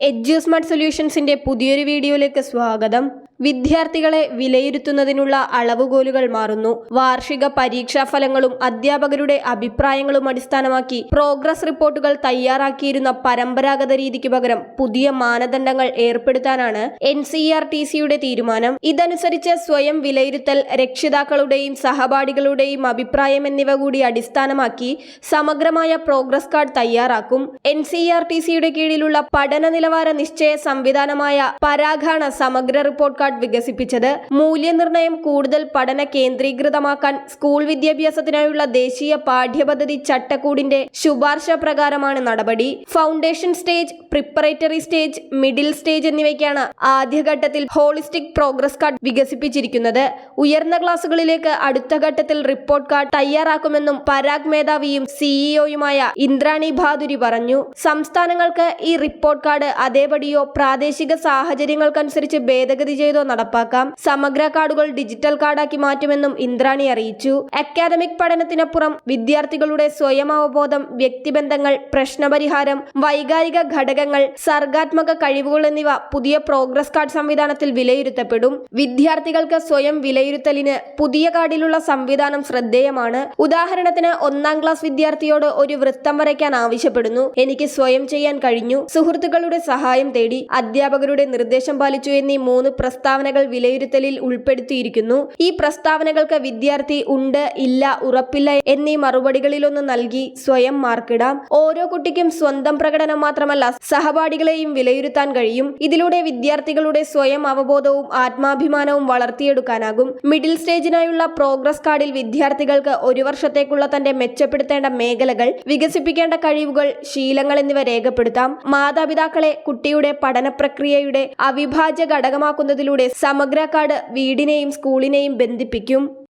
എഡ്യൂസ്മാർട്ട് സൊല്യൂഷൻസിന്റെ പുതിയൊരു വീഡിയോയിലേക്ക് സ്വാഗതം. വിദ്യാർത്ഥികളെ വിലയിരുത്തുന്നതിനുള്ള അളവുകോലുകൾ മാറുന്നു. വാർഷിക പരീക്ഷാ ഫലങ്ങളും അധ്യാപകരുടെ അഭിപ്രായങ്ങളും അടിസ്ഥാനമാക്കി പ്രോഗ്രസ് റിപ്പോർട്ടുകൾ തയ്യാറാക്കിയിരുന്ന പരമ്പരാഗത രീതിക്ക് പകരം പുതിയ മാനദണ്ഡങ്ങൾ ഏർപ്പെടുത്താനാണ് എൻ സി ആർ ടി സിയുടെ തീരുമാനം. ഇതനുസരിച്ച് സ്വയം വിലയിരുത്തൽ രക്ഷിതാക്കളുടെയും സഹപാഠികളുടെയും അഭിപ്രായം എന്നിവ കൂടി അടിസ്ഥാനമാക്കി സമഗ്രമായ പ്രോഗ്രസ് കാർഡ് തയ്യാറാക്കും. എൻ സി ആർ ടി സിയുടെ കീഴിലുള്ള പഠന നിലവാര നിശ്ചയ സംവിധാനമായ പരാഘാണ സമഗ്ര റിപ്പോർട്ട് കാർഡ് വികസിപ്പിച്ചത്. മൂല്യനിർണയം കൂടുതൽ പഠന കേന്ദ്രീകൃതമാക്കാൻ സ്കൂൾ വിദ്യാഭ്യാസത്തിനായുള്ള ദേശീയ പാഠ്യപദ്ധതി ചട്ടക്കൂടിന്റെ ശുപാർശ പ്രകാരമാണ് നടപടി. Foundation stage preparatory stage middle stage എന്നിവയ്ക്കാണ് ആദ്യഘട്ടത്തിൽ ഹോളിസ്റ്റിക് പ്രോഗ്രസ് കാർഡ് വികസിപ്പിച്ചിരിക്കുന്നത്. ഉയർന്ന ക്ലാസുകളിലേക്ക് അടുത്ത ഘട്ടത്തിൽ റിപ്പോർട്ട് കാർഡ് തയ്യാറാക്കുമെന്നും പരാഗ് മേധാവിയും സിഇഒയുമായ ഇന്ദ്രാണി ഭാദുരി പറഞ്ഞു. സംസ്ഥാനങ്ങൾക്ക് ഈ റിപ്പോർട്ട് കാർഡ് അതേപടിയോ പ്രാദേശിക സാഹചര്യങ്ങൾക്കനുസരിച്ച് ഭേദഗതി ചെയ്തോ നടപ്പാക്കാം. സമഗ്ര കാർഡുകൾ ഡിജിറ്റൽ കാർഡാക്കി മാറ്റുമെന്നും ഇന്ദ്രാണി അറിയിച്ചു. അക്കാദമിക് പഠനത്തിനപ്പുറം വിദ്യാർത്ഥികളുടെ സ്വയം അവബോധം വ്യക്തിബന്ധങ്ങൾ പ്രശ്നപരിഹാരം വൈകാരിക ഘടകങ്ങൾ സർഗാത്മക കഴിവുകൾ എന്നിവ പുതിയ പ്രോഗ്രസ് കാർഡ് സംവിധാനത്തിൽ വിലയിരുത്തപ്പെടും. വിദ്യാർത്ഥികൾക്ക് സ്വയം വിലയിരുത്തലിന് പുതിയ കാർഡിലുള്ള സംവിധാനം ശ്രദ്ധേയമാണ്. ഉദാഹരണത്തിന് ഒന്നാം ക്ലാസ് വിദ്യാർത്ഥിയോട് ഒരു വൃത്തം വരയ്ക്കാൻ ആവശ്യപ്പെടുന്നു. എനിക്ക് സ്വയം ചെയ്യാൻ കഴിഞ്ഞു. സുഹൃത്തുക്കളുടെ സഹായം തേടി അധ്യാപകരുടെ നിർദ്ദേശം പാലിച്ചു എന്നീ മൂന്ന് പ്രസ്താവനകൾ വിലയിരുത്തലിൽ ഉൾപ്പെടുത്തിയിരിക്കുന്നു. ഈ പ്രസ്താവനകൾക്ക് വിദ്യാർത്ഥി ഉണ്ട് ഇല്ല ഉറപ്പില്ല എന്നീ മറുപടികളിലൊന്ന് നൽകി സ്വയം മാർക്കിടാം. ഓരോ കുട്ടിക്കും സ്വന്തം പ്രകടനം മാത്രമല്ല സഹപാഠികളെയും വിലയിരുത്താൻ കഴിയും. ഇതിലൂടെ വിദ്യാർത്ഥികളുടെ സ്വയം അവബോധവും ആത്മാഭിമാനവും വളർത്തിയെടുക്കാനാകും. മിഡിൽ സ്റ്റേജിനായുള്ള പ്രോഗ്രസ് കാർഡിൽ വിദ്യാർത്ഥികൾക്ക് ഒരു വർഷത്തേക്കുള്ള തന്റെ മെച്ചപ്പെടുത്തേണ്ട മേഖലകൾ വികസിപ്പിക്കേണ്ട കഴിവുകൾ ശീലങ്ങൾ എന്നിവ രേഖപ്പെടുത്താം. മാതാപിതാക്കളെ കുട്ടിയുടെ പഠന പ്രക്രിയയുടെ അവിഭാജ്യ ഘടകമാക്കുന്നതിലൂടെ സമഗ്ര കാർഡ് വീടിനെയും സ്കൂളിനെയും ബന്ധിപ്പിക്കും.